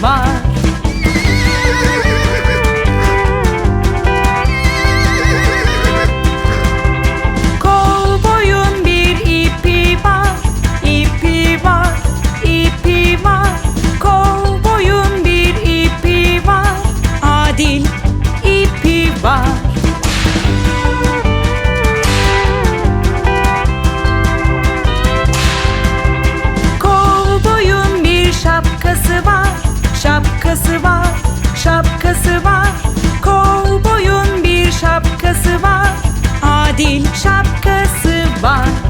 mine. şapkası var.